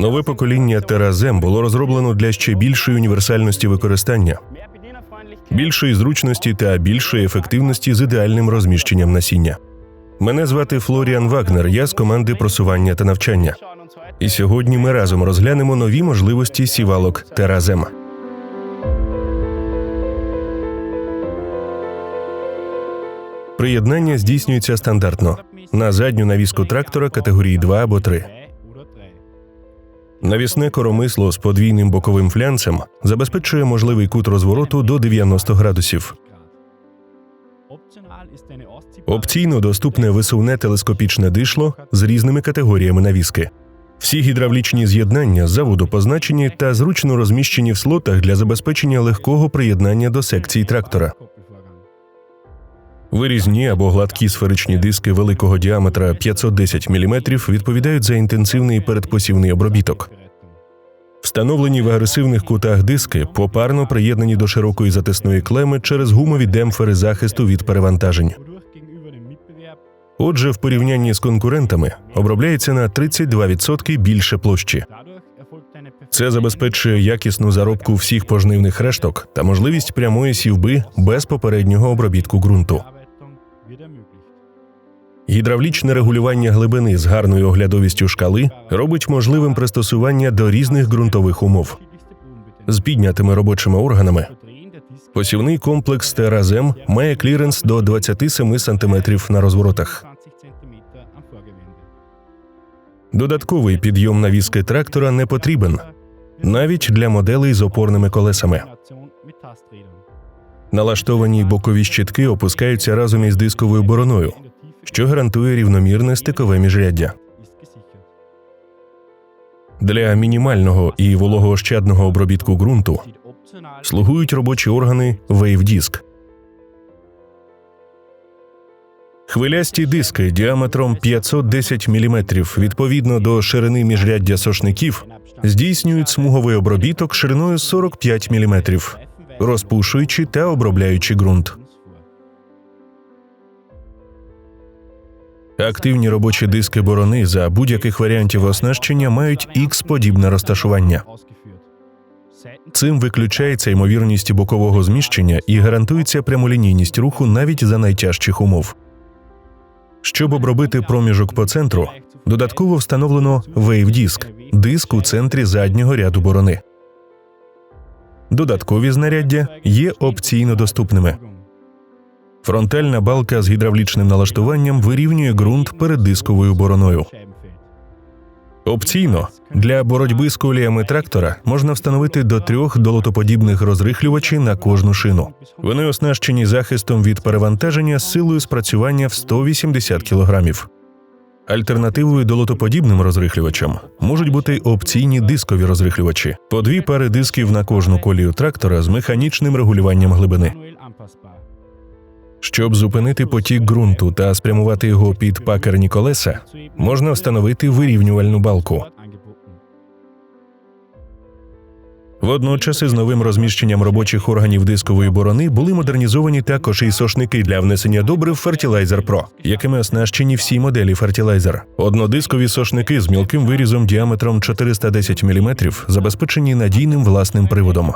Нове покоління Теразем було розроблено для ще більшої універсальності використання, більшої зручності та більшої ефективності з ідеальним розміщенням насіння. Мене звати Флоріан Вагнер. Я з команди просування та навчання. І сьогодні ми разом розглянемо нові можливості сівалок Теразем. Приєднання здійснюється стандартно на задню навіску трактора категорії 2 або 3. Навісне коромисло з подвійним боковим флянцем забезпечує можливий кут розвороту до 90 градусів. Опційно доступне висувне телескопічне дишло з різними категоріями навіски. Всі гідравлічні з'єднання з заводу позначені та зручно розміщені в слотах для забезпечення легкого приєднання до секцій трактора. Вирізні або гладкі сферичні диски великого діаметра 510 мм відповідають за інтенсивний передпосівний обробіток. Встановлені в агресивних кутах диски попарно приєднані до широкої затисної клеми через гумові демпфери захисту від перевантажень. Отже, в порівнянні з конкурентами обробляється на 32% більше площі. Це забезпечує якісну заробку всіх пожнивних решток та можливість прямої сівби без попереднього обробітку ґрунту. Гідравлічне регулювання глибини з гарною оглядовістю шкали робить можливим пристосування до різних ґрунтових умов. З піднятими робочими органами посівний комплекс Теразем має кліренс до 27 см на розворотах. Додатковий підйом навіски трактора не потрібен навіть для моделей з опорними колесами. Налаштовані бокові щитки опускаються разом із дисковою бороною, що гарантує рівномірне стикове міжряддя. Для мінімального і вологоощадного обробітку ґрунту слугують робочі органи Disk. Хвилясті диски діаметром 510 мм відповідно до ширини міжряддя сошників здійснюють смуговий обробіток шириною 45 мм, розпушуючи та обробляючи ґрунт. Активні робочі диски борони за будь-яких варіантів оснащення мають x подібне розташування. Цим виключається ймовірність бокового зміщення і гарантується прямолінійність руху навіть за найтяжчих умов. Щоб обробити проміжок по центру, додатково встановлено вейв-диск – диск у центрі заднього ряду борони. Додаткові знаряддя є опційно доступними. Фронтальна балка з гідравлічним налаштуванням вирівнює ґрунт перед дисковою бороною. Опційно для боротьби з коліями трактора можна встановити до трьох долотоподібних розрихлювачів на кожну шину. Вони оснащені захистом від перевантаження з силою спрацювання в 180 кг. Альтернативою долотоподібним розрихлювачам можуть бути опційні дискові розрихлювачі, по дві пари дисків на кожну колію трактора з механічним регулюванням глибини. Щоб зупинити потік ґрунту та спрямувати його під пакерні колеса, можна встановити вирівнювальну балку. Водночас із новим розміщенням робочих органів дискової борони були модернізовані також і сошники для внесення добрив Fertilizer Pro, якими оснащені всі моделі Fertilizer. Однодискові сошники з мілким вирізом діаметром 410 мм забезпечені надійним власним приводом.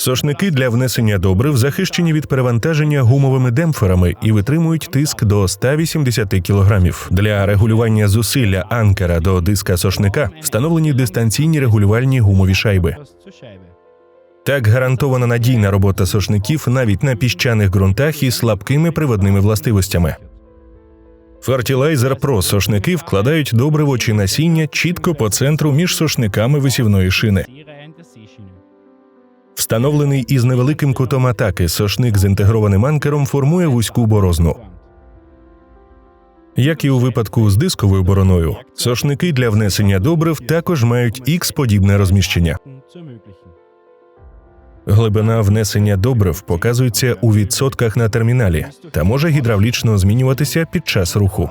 Сошники для внесення добрив захищені від перевантаження гумовими демпферами і витримують тиск до 180 кг. Для регулювання зусилля анкера до диска сошника встановлені дистанційні регулювальні гумові шайби. Так гарантована надійна робота сошників навіть на піщаних ґрунтах із слабкими приводними властивостями. Fertilizer Pro сошники вкладають добриво чи насіння чітко по центру між сошниками висівної шини. Встановлений із невеликим кутом атаки сошник з інтегрованим анкером формує вузьку борозну. Як і у випадку з дисковою бороною, сошники для внесення добрив також мають ікс подібне розміщення. Глибина внесення добрив показується у відсотках на терміналі та може гідравлічно змінюватися під час руху.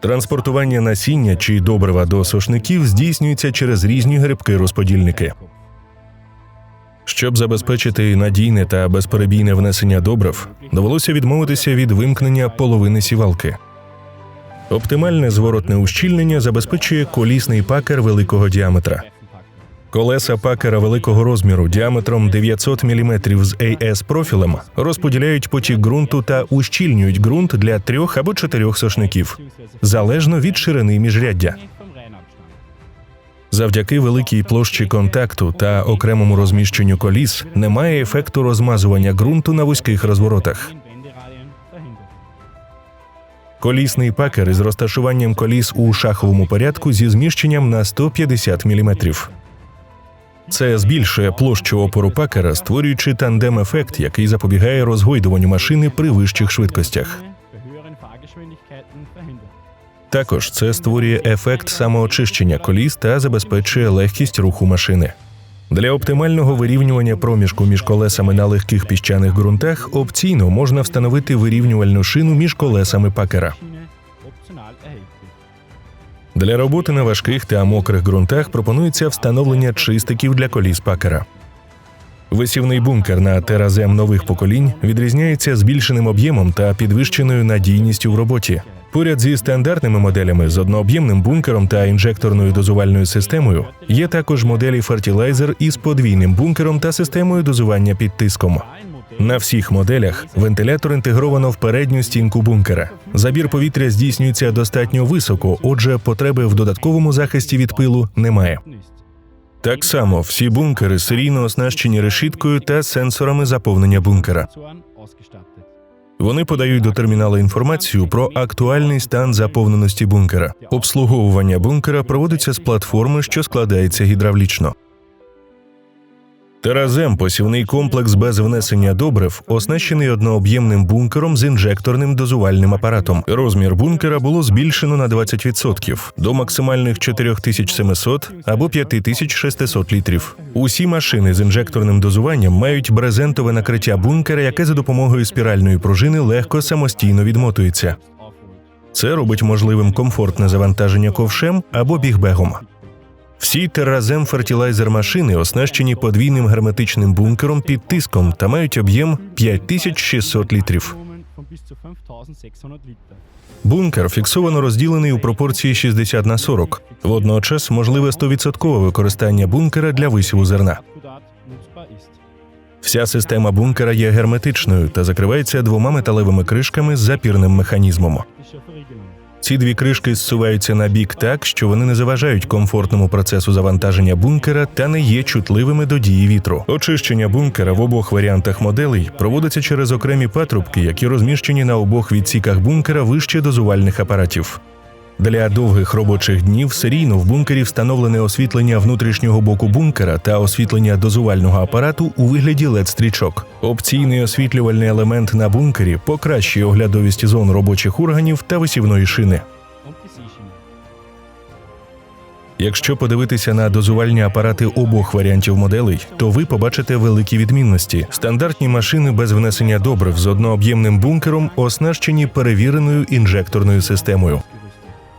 Транспортування насіння чи добрива до сошників здійснюється через різні грибки-розподільники. Щоб забезпечити надійне та безперебійне внесення добрив, довелося відмовитися від вимкнення половини сівалки. Оптимальне зворотне ущільнення забезпечує колісний пакер великого діаметра. Колеса пакера великого розміру діаметром 900 мм з AS профілем розподіляють потік ґрунту та ущільнюють ґрунт для трьох або чотирьох сошників, залежно від ширини міжряддя. Завдяки великій площі контакту та окремому розміщенню коліс немає ефекту розмазування ґрунту на вузьких розворотах. Колісний пакер із розташуванням коліс у шаховому порядку зі зміщенням на 150 мм. Це збільшує площу опору пакера, створюючи тандем-ефект, який запобігає розгойдуванню машини при вищих швидкостях. Також це створює ефект самоочищення коліс та забезпечує легкість руху машини. Для оптимального вирівнювання проміжку між колесами на легких піщаних ґрунтах опційно можна встановити вирівнювальну шину між колесами пакера. Для роботи на важких та мокрих ґрунтах пропонується встановлення чистиків для коліс пакера. Висівний бункер на теразем нових поколінь відрізняється збільшеним об'ємом та підвищеною надійністю в роботі. Поряд зі стандартними моделями з однооб'ємним бункером та інжекторною дозувальною системою є також моделі Fertilizer із подвійним бункером та системою дозування під тиском. На всіх моделях вентилятор інтегровано в передню стінку бункера. Забір повітря здійснюється достатньо високо, отже, потреби в додатковому захисті від пилу немає. Так само всі бункери серійно оснащені решіткою та сенсорами заповнення бункера. Вони подають до терміналу інформацію про актуальний стан заповненості бункера. Обслуговування бункера проводиться з платформи, що складається гідравлічно. Теразем посівний комплекс без внесення добрив оснащений однооб'ємним бункером з інжекторним дозувальним апаратом. Розмір бункера було збільшено на 20% до максимальних 4700 або 5600 літрів. Усі машини з інжекторним дозуванням мають брезентове накриття бункера, яке за допомогою спіральної пружини легко самостійно відмотується. Це робить можливим комфортне завантаження ковшем або бігбегом. Всі Terrazem Fertilizer машини оснащені подвійним герметичним бункером під тиском та мають об'єм 5600 літрів. Бункер фіксовано розділений у пропорції 60 на 40. Водночас можливе 100% використання бункера для висіву зерна. Вся система бункера є герметичною та закривається двома металевими кришками з запірним механізмом. Ці дві кришки зсуваються на бік так, що вони не заважають комфортному процесу завантаження бункера та не є чутливими до дії вітру. Очищення бункера в обох варіантах моделей проводиться через окремі патрубки, які розміщені на обох відсіках бункера вище дозувальних апаратів. Для довгих робочих днів серійно в бункері встановлене освітлення внутрішнього боку бункера та освітлення дозувального апарату у вигляді led стрічок. Опційний освітлювальний елемент на бункері покращує оглядовість зон робочих органів та висівної шини. Якщо подивитися на дозувальні апарати обох варіантів моделей, то ви побачите великі відмінності. Стандартні машини без внесення добрив з однооб'ємним бункером оснащені перевіреною інжекторною системою.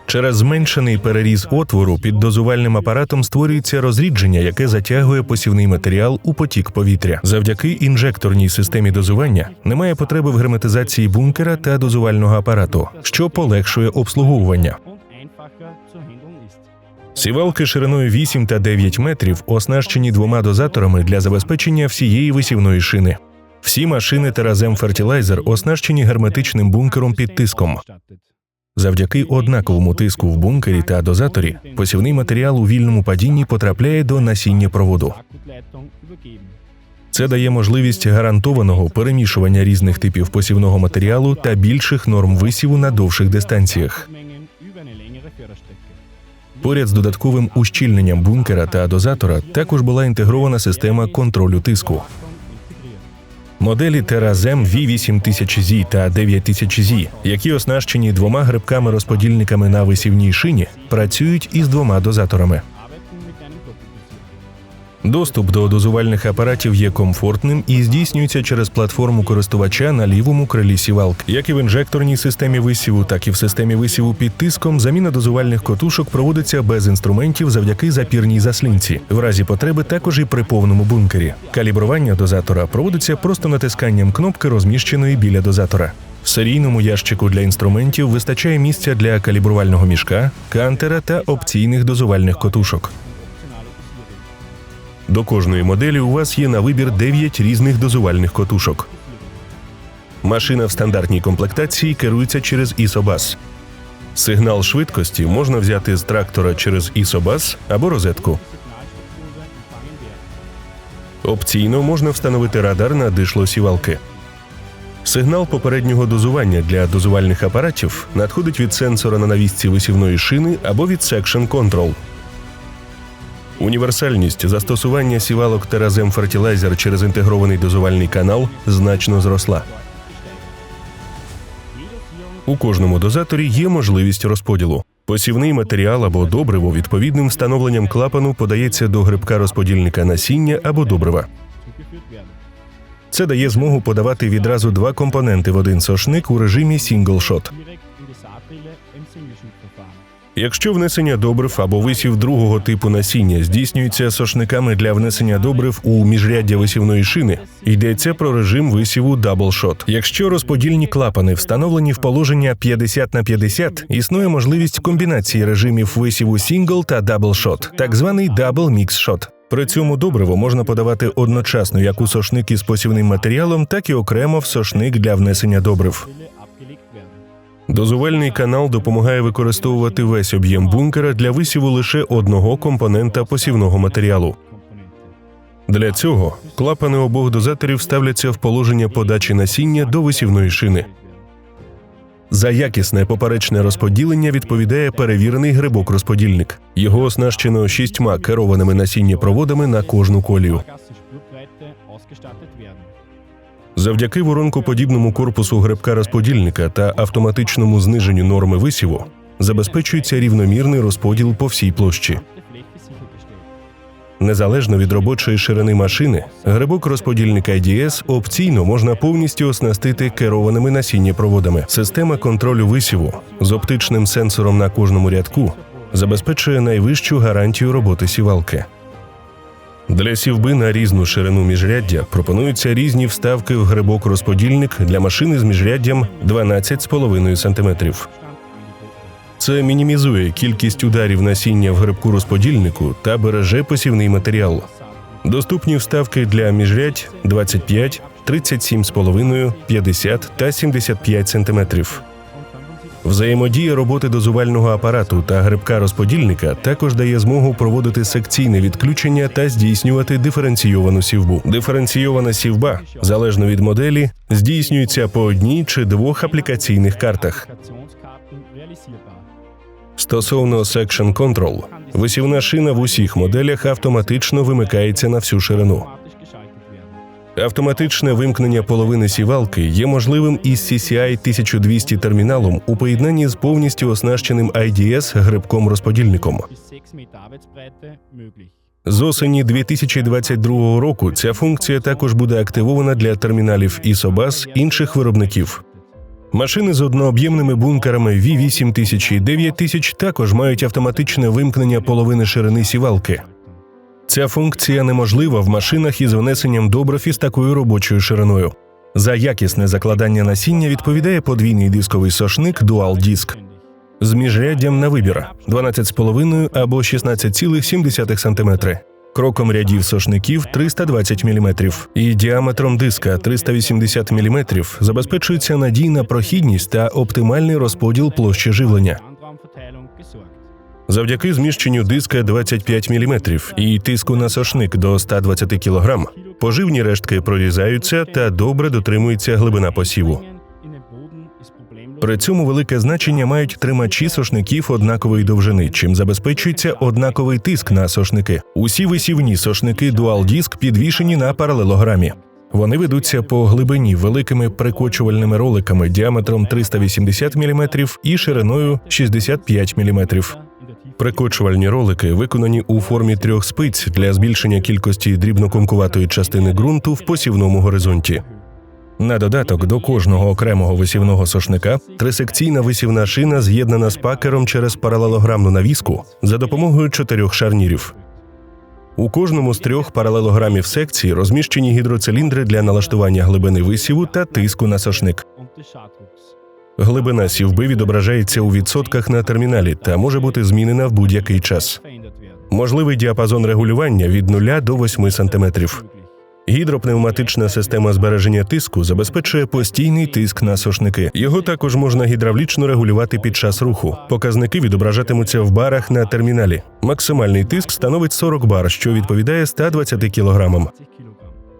Через зменшений переріз отвору під дозувальним апаратом створюється розрідження, яке затягує посівний матеріал у потік повітря. Завдяки інжекторній системі дозування немає потреби в герметизації бункера та дозувального апарату, що полегшує обслуговування. Сівалки шириною 8 та 9 метрів оснащені двома дозаторами для забезпечення всієї висівної шини. Всі машини Terrazem Fertilizer оснащені герметичним бункером під тиском. Завдяки однаковому тиску в бункері та дозаторі посівний матеріал у вільному падінні потрапляє до насіння проводу. Це дає можливість гарантованого перемішування різних типів посівного матеріалу та більших норм висіву на довших дистанціях. Поряд з додатковим ущільненням бункера та дозатора також була інтегрована система контролю тиску. Моделі Terrazem V8000Z та 9000Z, які оснащені двома грибками розподільниками на висівній шині, працюють із двома дозаторами. Доступ до дозувальних апаратів є комфортним і здійснюється через платформу користувача на лівому крилі сівалки. Як і в інжекторній системі висіву, так і в системі висіву під тиском заміна дозувальних котушок проводиться без інструментів завдяки запірній заслінці. В разі потреби також і при повному бункері. Калібрування дозатора проводиться просто натисканням кнопки, розміщеної біля дозатора. В серійному ящику для інструментів вистачає місця для калібрувального мішка, кантера та опційних дозувальних котушок. До кожної моделі у вас є на вибір 9 різних дозувальних котушок. Машина в стандартній комплектації керується через ISOBUS. Сигнал швидкості можна взяти з трактора через ISOBUS або розетку. Опційно можна встановити радар на дишло сівалки. Сигнал попереднього дозування для дозувальних апаратів надходить від сенсора на навісці висівної шини або від Section Control. Універсальність застосування сівалок Terazem Fertilizer через інтегрований дозувальний канал значно зросла. У кожному дозаторі є можливість розподілу. Посівний матеріал або добриво відповідним встановленням клапану подається до грибка розподільника насіння або добрива. Це дає змогу подавати відразу два компоненти в один сошник у режимі Shot. Якщо внесення добрив або висів другого типу насіння здійснюється сошниками для внесення добрив у міжряддя висівної шини, йдеться про режим висіву Shot. Якщо розподільні клапани встановлені в положення 50 на 50, існує можливість комбінації режимів висіву Single та Shot, так званий Double Mix Shot. При цьому добриво можна подавати одночасно як у сошник із посівним матеріалом, так і окремо в сошник для внесення добрив. Дозувальний канал допомагає використовувати весь об'єм бункера для висіву лише одного компонента посівного матеріалу. Для цього клапани обох дозаторів ставляться в положення подачі насіння до висівної шини. За якісне поперечне розподілення відповідає перевірений грибок-розподільник. Його оснащено шістьма керованими насіннєпроводами на кожну колію. Завдяки воронкоподібному корпусу грибка розподільника та автоматичному зниженню норми висіву забезпечується рівномірний розподіл по всій площі. Незалежно від робочої ширини машини, грибок розподільника IDS опційно можна повністю оснастити керованими насіннєпроводами. Система контролю висіву з оптичним сенсором на кожному рядку забезпечує найвищу гарантію роботи сівалки. Для сівби на різну ширину міжряддя пропонуються різні вставки в грибок розподільник для машини з міжряддям 12,5 см. Це мінімізує кількість ударів насіння в грибку розподільнику та береже посівний матеріал. Доступні вставки для міжрядь 25, 37,5, 50 та 75 см. Взаємодія роботи дозувального апарату та грибка розподільника також дає змогу проводити секційне відключення та здійснювати диференційовану сівбу. Диференційована сівба, залежно від моделі, здійснюється по одній чи двох аплікаційних картах. Стосовно Section Control, висівна шина в усіх моделях автоматично вимикається на всю ширину. Автоматичне вимкнення половини сівалки є можливим із CCI 1200 терміналом у поєднанні з повністю оснащеним IDS грибком розподільником. З осені 2022 року ця функція також буде активована для терміналів ISOBUS інших виробників. Машини з однооб'ємними бункерами V8000 і 9000 також мають автоматичне вимкнення половини ширини сівалки. Ця функція неможлива в машинах із внесенням добрив із такою робочою шириною. За якісне закладання насіння відповідає подвійний дисковий сошник Dual Disk з міжряддям на вибір 12,5 або 16,7 см, кроком рядів сошників 320 мм і діаметром диска 380 мм забезпечується надійна прохідність та оптимальний розподіл площі живлення. Завдяки зміщенню диска 25 мм і тиску на сошник до 120 кг, поживні рештки прорізаються та добре дотримується глибина посіву. При цьому велике значення мають тримачі сошників однакової довжини, чим забезпечується однаковий тиск на сошники. Усі висівні сошники Dual Disc підвішені на паралелограмі. Вони ведуться по глибині великими прикочувальними роликами діаметром 380 мм і шириною 65 мм. Прикочувальні ролики виконані у формі трьох спиць для збільшення кількості дрібнокомкуватої частини ґрунту в посівному горизонті. На додаток до кожного окремого висівного сошника трисекційна висівна шина з'єднана з пакером через паралелограмну навіску за допомогою чотирьох шарнірів. У кожному з трьох паралелограмів секції розміщені гідроциліндри для налаштування глибини висіву та тиску на сошник. Глибина сівби відображається у відсотках на терміналі та може бути змінена в будь-який час. Можливий діапазон регулювання від 0 до 8 см. Гідропневматична система збереження тиску забезпечує постійний тиск на сошники. Його також можна гідравлічно регулювати під час руху. Показники відображатимуться в барах на терміналі. Максимальний тиск становить 40 бар, що відповідає 120 кілограмам.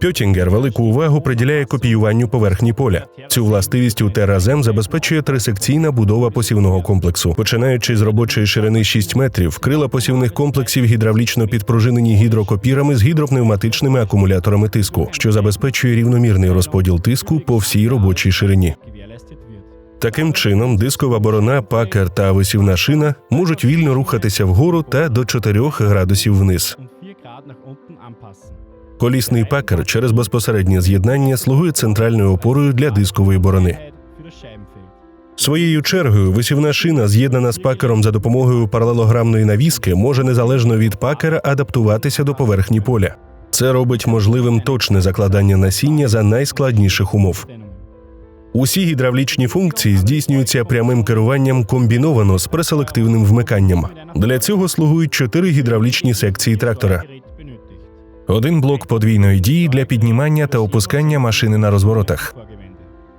20 Kilogramm. Пьотінгер велику увагу приділяє копіюванню поверхні поля. Цю властивість у теразем забезпечує трисекційна будова посівного комплексу. Починаючи з робочої ширини 6 метрів, крила посівних комплексів гідравлічно підпружинені гідрокопірами з гідропневматичними акумуляторами тиску, що забезпечує рівномірний розподіл тиску по всій робочій ширині. Таким чином, дискова борона, пакер та висівна шина можуть вільно рухатися вгору та до 4 градусів вниз. Und 4 Grad nach unten anpassen. Колісний пакер через безпосереднє з'єднання слугує центральною опорою для дискової борони. Своєю чергою висівна шина, з'єднана з пакером за допомогою паралелограмної навіски, може незалежно від пакера адаптуватися до поверхні поля. Це робить можливим точне закладання насіння за найскладніших умов. Усі гідравлічні функції здійснюються прямим керуванням комбіновано з преселективним вмиканням. Для цього слугують чотири гідравлічні секції трактора. Один блок подвійної дії для піднімання та опускання машини на розворотах.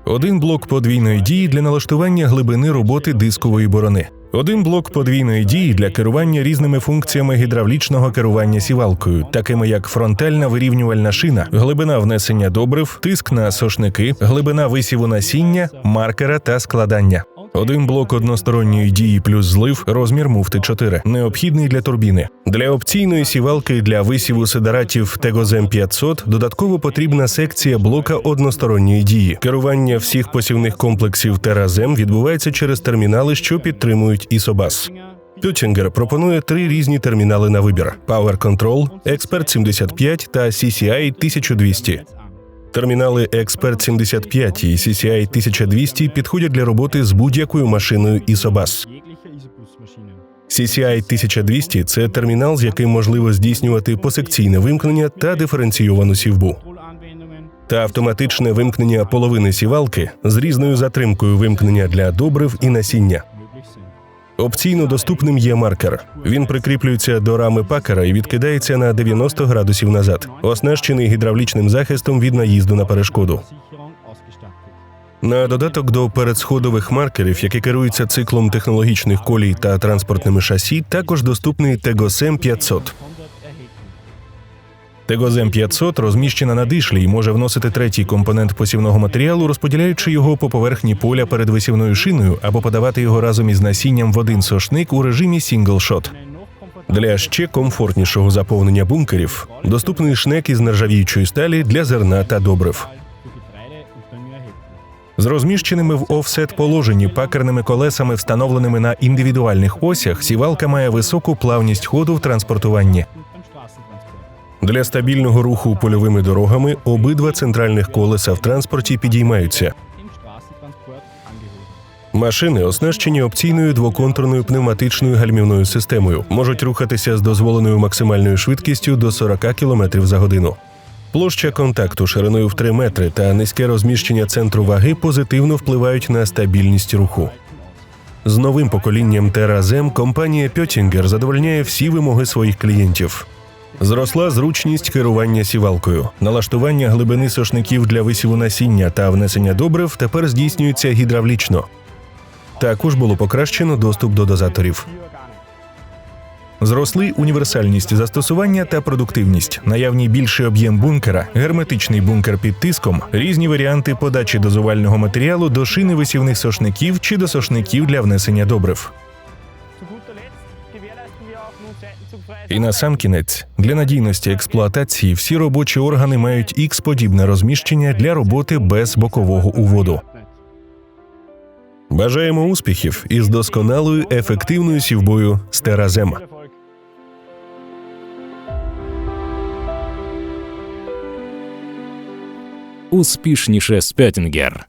Один блок подвійної дії для налаштування глибини роботи дискової борони. Один блок подвійної дії для керування різними функціями гідравлічного керування сівалкою, такими як фронтальна вирівнювальна шина, глибина внесення добрив, тиск на сошники, глибина висіву насіння, маркера та складання. Один блок односторонньої дії плюс злив, розмір муфти 4, необхідний для турбіни. Для опційної сівалки для висіву сидератів Тегозем 500 додатково потрібна секція блока односторонньої дії. Керування всіх посівних комплексів Теразем відбувається через термінали, що підтримують. Finger, Пютінгер пропонує три різні термінали на вибір: Power Control, Expert 75 та CCI 1200. Термінали Expert 75 і CCI 1200 підходять для роботи з будь-якою машиною ISOBUS. CCI 1200 – це термінал, з яким можливо здійснювати посекційне вимкнення та диференційовану сівбу. Та автоматичне вимкнення половини сівалки з різною затримкою вимкнення для добрив і насіння. Опційно доступним є маркер. Він прикріплюється до рами пакера і відкидається на 90 градусів назад, оснащений гідравлічним захистом від наїзду на перешкоду. На додаток до передсходових маркерів, які керуються циклом технологічних колій та транспортними шасі, також доступний Тегосем 500. 100 erhältlich. Тегозем 500 розміщена на дишлі і може вносити третій компонент посівного матеріалу, розподіляючи його по поверхні поля перед висівною шиною або подавати його разом із насінням в один сошник у режимі сінглшот. Для ще комфортнішого заповнення бункерів доступний шнек із нержавіючої сталі для зерна та добрив. З розміщеними в офсет положенні пакерними колесами, встановленими на індивідуальних осях, сівалка має високу плавність ходу в транспортуванні. Для стабільного руху польовими дорогами обидва центральних колеса в транспорті підіймаються. Машини оснащені опційною двоконтурною пневматичною гальмівною системою, можуть рухатися з дозволеною максимальною швидкістю до 40 км за годину. Площа контакту шириною в 3 метри та низьке розміщення центру ваги позитивно впливають на стабільність руху. З новим поколінням Теразем компанія Пьотінгер задовольняє всі вимоги своїх клієнтів. Зросла зручність керування сівалкою. Налаштування глибини сошників для висіву насіння та внесення добрив тепер здійснюється гідравлічно. Також було покращено доступ до дозаторів. Зросли універсальність застосування та продуктивність, наявний більший об'єм бункера, герметичний бункер під тиском, різні варіанти подачі дозувального матеріалу до шини висівних сошників чи до сошників для внесення добрив. І на сам кінець, для надійності експлуатації всі робочі органи мають x подібне розміщення для роботи без бокового уводу. Бажаємо успіхів із досконалою ефективною сівбою з Теразем. Успішніше Спеттінгер.